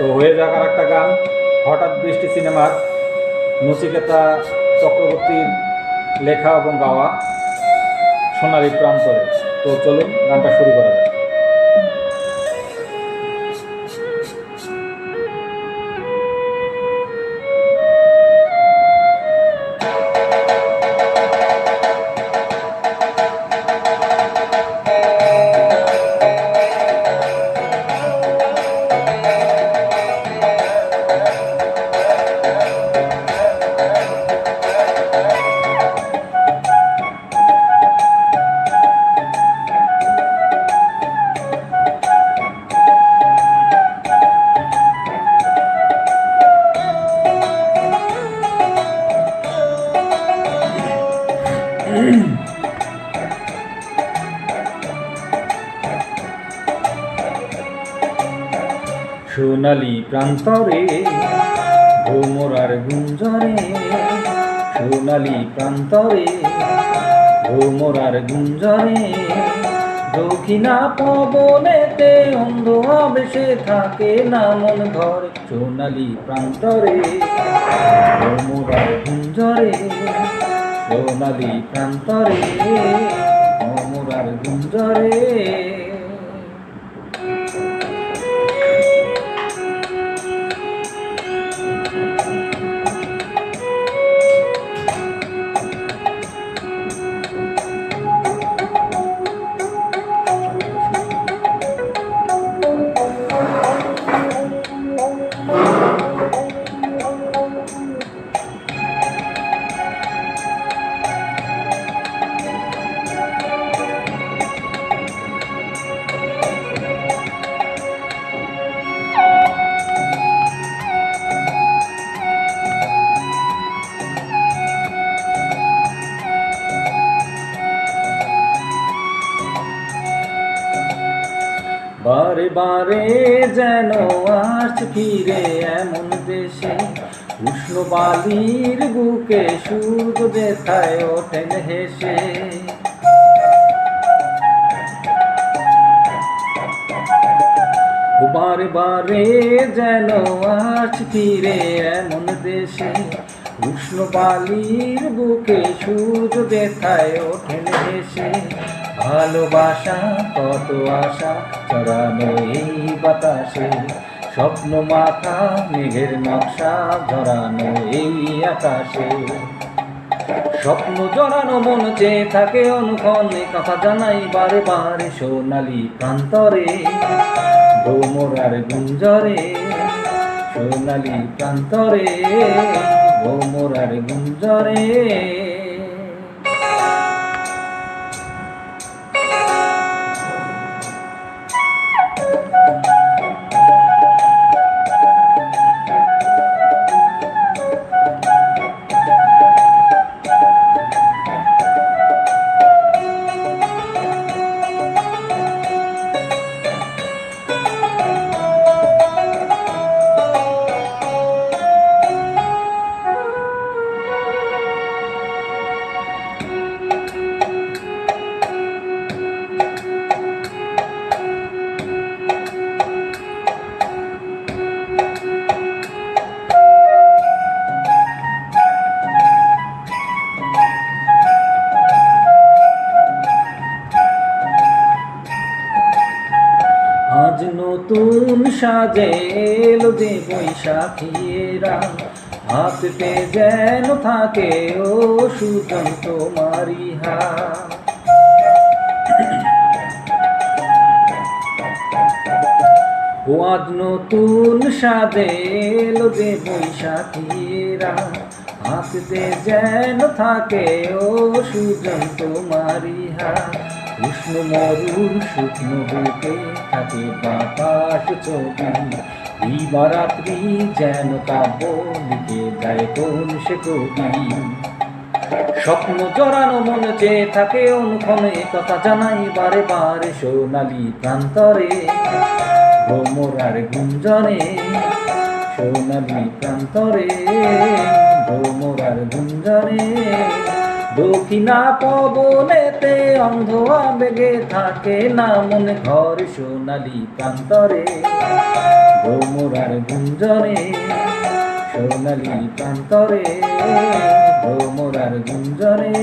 তো হয়ে যাক আর একটা গান। হঠাৎ বৃষ্টি সিনেমার নচিকেতা চক্রবর্তীর লেখা এবং গাওয়া সোনালি প্রান্তরে। তো চলুন, গানটা শুরু করা যাক। সোনালি প্রান্তরে, ভোমরার গুঞ্জরে, সোনালি প্রান্তরে, ভোমরার গুঞ্জরে, দক্ষিণা পবনেতে অন্ধ বেশে থাকে না মন ঘর, সোনালি প্রান্তরে, ভোমরার গুঞ্জরে, সোনালি প্রান্তরে, ভোমরার গুঞ্জরে। বারে বারে যেন আস ফিরে এমন দেশে, উষ্ণ বালির বুকে সূর্য যেথায় ওঠেন হেসে। বারে বারে যেন আস ফিরে এমন দেশে, উষ্ণ বালির বুকে সূর্য দেখায় ওঠেন হেসে। ভালোবাসা, কত আশা, চড়ানো এই বাতাসে। স্বপ্ন মাথা, মেঘের নকশা ধরানো এই আকাশে। স্বপ্ন জড়ানো মন চেয়ে থাকে অনুক্ষণে কথা জানাই বারে বারে সোনালি প্রান্তরে। ভোমরার গুঞ্জরে, সোনালি প্রান্তরে। ভোমরার গুঞ্জরে। নতুন সাজে এলো যে বৈশাখীরা। হাততে যেন থাকে ও সুজন তোমারি হাত। ও আজ নতুন সাজে এলো যে বৈশাখীরা। হাততে যেন থাকে ও সুজন তোমারি হাত। উষ্ণ মরুর শুকনো বুকে থাকে বাতাস ছবি দিবারাত্রি যেন কাব্য লিখে যায় কোন সে কবি স্বপ্ন জড়ানো মনে চেয়ে থাকে অনুক্ষণে কথা জানাই বারে বারে সোনালি প্রান্তরে। ভ্রমরার গুঞ্জনে সোনালি প্রান্তরে। ভ্রমরার গুঞ্জনে দক্ষিণা পবনেতে অন্ধ আবেগে থাকে না মনে ঘর সোনালি প্রান্তরে। ভ্রমরার গুঞ্জনে সোনালি প্রান্তরে। ভ্রমরার গুঞ্জনে